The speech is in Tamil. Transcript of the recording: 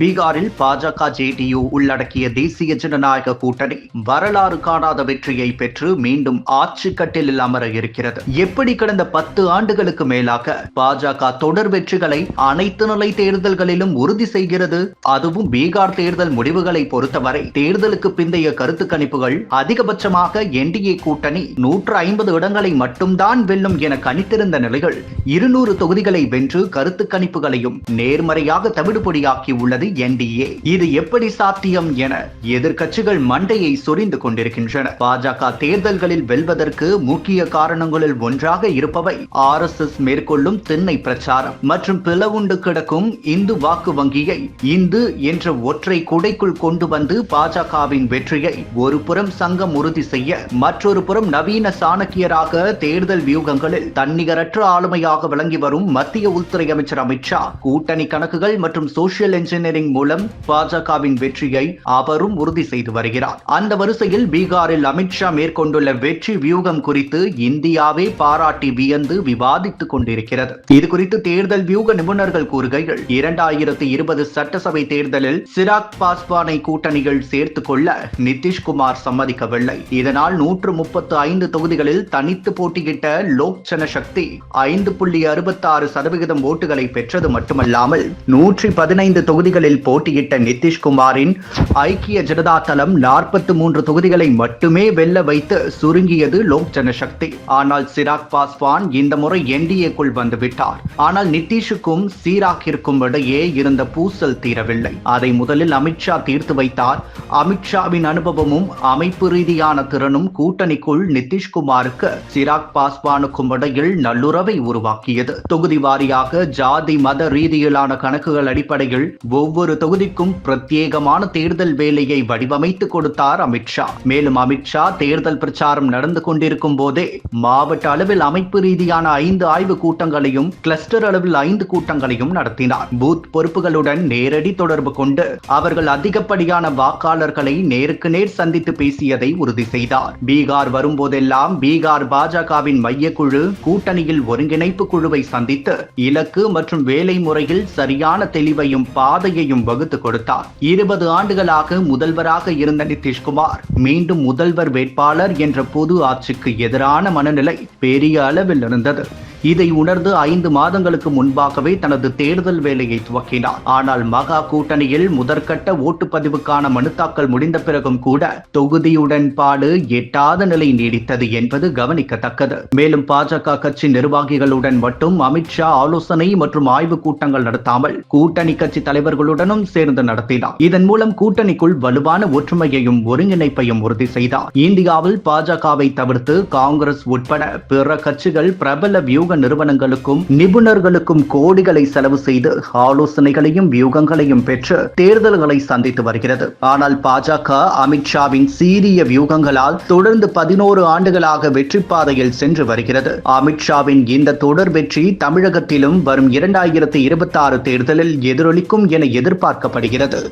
பீகாரில் பாஜக ஜேடியு உள்ளடக்கிய தேசிய ஜனநாயக கூட்டணி வரலாறு காணாத வெற்றியை பெற்று மீண்டும் ஆட்சி கட்டிலில் அமர இருக்கிறது. எப்படி கடந்த பத்து ஆண்டுகளுக்கு மேலாக பாஜக தொடர் வெற்றிகளை அனைத்து நிலை தேர்தல்களிலும் உறுதி செய்கிறது? அதுவும் பீகார் தேர்தல் முடிவுகளை பொறுத்தவரை தேர்தலுக்கு பிந்தைய கருத்து கணிப்புகள் அதிகபட்சமாக என்டிஏ கூட்டணி நூற்று ஐம்பது இடங்களை மட்டும்தான் வெல்லும் என கணித்திருந்த நிலைகள் இருநூறு தொகுதிகளை வென்று கருத்து கணிப்புகளையும் நேர்மறையாக தவிடுபொடியாக்கி உள்ளது என்டிஏ இது எப்படி சாத்தியம் என எதிர்கட்சிகள் மண்டையை சொரிந்து கொண்டிருக்கின்றன. பாஜக தேர்தல்களில் வெல்வதற்கு முக்கிய காரணங்களில் ஒன்றாக இருப்பவை ஆர் எஸ் எஸ் மேற்கொள்ளும் திண்ணை பிரச்சாரம் மற்றும் பிளவுண்டு கிடக்கும் இந்து வாக்கு வங்கியை இந்து என்ற ஒற்றை குடைக்குள் கொண்டு வந்து பாஜகவின் வெற்றியை ஒரு புறம் சங்கம் உறுதி செய்ய மற்றொரு புறம் நவீன சாணக்கியராக தேர்தல் வியூகங்களில் தன்னிகரற்ற ஆளுமையாக விளங்கி வரும் மத்திய உள்துறை அமைச்சர் அமித்ஷா கூட்டணி கணக்குகள் மற்றும் சோசியல் இன்ஜினியரிங் மூலம் பாஜகவின் வெற்றியை அவரும் உறுதி செய்து வருகிறார். அந்த வரிசையில் பீகாரில் அமித்ஷா மேற்கொண்டுள்ள வெற்றி வியூகம் குறித்து இந்தியாவே பாராட்டி வியந்து விவாதித்துக் கொண்டிருக்கிறது. இது குறித்து தேர்தல் வியூக நிபுணர்கள் கூறுகையில் இரண்டாயிரத்தி இருபது சட்டசபை தேர்தலில் சிராக் பாஸ்வானை கூட்டணிகள் சேர்த்துக் கொள்ள நிதிஷ்குமார் சம்மதிக்கவில்லை. இதனால் நூற்று முப்பத்து ஐந்து தொகுதிகளில் தனித்து போட்டியிட்ட லோக் ஜனசக்தி ஐந்து புள்ளி அறுபத்தி ஆறு சதவிகிதம் ஓட்டுகளை பெற்றது மட்டுமல்லாமல் நூற்றி பதினைந்து தொகுதிகளில் தேர்தலில் போட்டியிட்ட நிதிஷ்குமாரின் ஐக்கிய ஜனதா தளம் நாற்பத்தி மூன்று தொகுதிகளை மட்டுமே வெல்ல வைத்து சுருங்கியது லோக் ஜனசக்தி. ஆனால் சிராக் பாஸ்வான் இந்த முறை என்டிஏக்குள் வந்துவிட்டார். ஆனால் நிதிஷுக்கும் சீராக்கிற்கும் இடையே இருந்த பூசல் தீரவில்லை. அதை முதலில் அமித்ஷா தீர்த்து வைத்தார். அமித்ஷாவின் அனுபவமும் அமைப்பு ரீதியான திறனும் கூட்டணிக்குள் நிதிஷ்குமாருக்கு சிராக் பாஸ்வானுக்கும் இடையில் நல்லுறவை உருவாக்கியது. தொகுதி வாரியாக ஜாதி மத ரீதியிலான கணக்குகள் அடிப்படையில் ஒவ்வொரு ஒவ்வொரு தொகுதிக்கும் பிரத்யேகமான தேர்தல் வேலையை வடிவமைத்து கொடுத்தார் அமித்ஷா மேலும் அமித்ஷா தேர்தல் பிரச்சாரம் நடந்து கொண்டிருக்கும் போதே மாவட்ட அளவில் அமைப்பு ரீதியான ஐந்து ஆய்வு கூட்டங்களையும் கிளஸ்டர் அளவில் ஐந்து கூட்டங்களையும் நடத்தினார். பூத் பொறுப்புகளுடன் நேரடி தொடர்பு கொண்டு அவர்கள் அதிகப்படியான வாக்காளர்களை நேருக்கு நேர் சந்தித்து பேசியதை உறுதி செய்தார். பீகார் வரும்போதெல்லாம் பீகார் பாஜகவின் மையக்குழு கூட்டணியில் ஒருங்கிணைப்பு குழுவை சந்தித்து இலக்கு மற்றும் வேலை முறையில் சரியான தெளிவையும் பாதையை பாதையையும் வகுத்து கொடுத்தார். இருபது ஆண்டுகளாக முதல்வராக இருந்த நிதிஷ்குமார் மீண்டும் முதல்வர் வேட்பாளர் என்ற பொது ஆட்சிக்கு எதிரான மனநிலை பெரிய அளவில் இருந்தது. இதை உணர்ந்து ஐந்து மாதங்களுக்கு முன்பாகவே தனது தேர்தல் வேலையை துவக்கினார். ஆனால் மகா கூட்டணியில் முதற்கட்ட ஓட்டுப்பதிவுக்கான மனு தாக்கல் முடிந்த பிறகும் கூட தொகுதியுடன்பாடு எட்டாத நிலை நீடித்தது என்பது கவனிக்கத்தக்கது. மேலும் பாஜக கட்சி நிர்வாகிகளுடன் மட்டும் அமித்ஷா ஆலோசனை மற்றும் ஆய்வு கூட்டங்கள் நடத்தாமல் கூட்டணி கட்சி தலைவர்களுடனும் சேர்ந்து நடத்தினார். இதன் மூலம் கூட்டணிக்குள் வலுவான ஒற்றுமையையும் ஒருங்கிணைப்பையும் உறுதி செய்தார். இந்தியாவில் பாஜகவை தவிர்த்து காங்கிரஸ் உட்பட பிற கட்சிகள் பிரபல வியூக நிறுவனங்களுக்கும் நிபுணர்களுக்கும் கோடிகளை செலவு செய்து ஆலோசனைகளையும் வியூகங்களையும் பெற்று தேர்தல்களை சந்தித்து வருகிறது. ஆனால் பாஜக அமித்ஷாவின் சீரிய வியூகங்களால் தொடர்ந்து பதினோரு ஆண்டுகளாக வெற்றி பாதையில் சென்று வருகிறது. அமித்ஷாவின் இந்த தொடர் வெற்றி தமிழகத்திலும் வரும் இரண்டாயிரத்தி இருபத்தி ஆறு தேர்தலில் எதிரொலிக்கும் என எதிர்பார்க்கப்படுகிறது.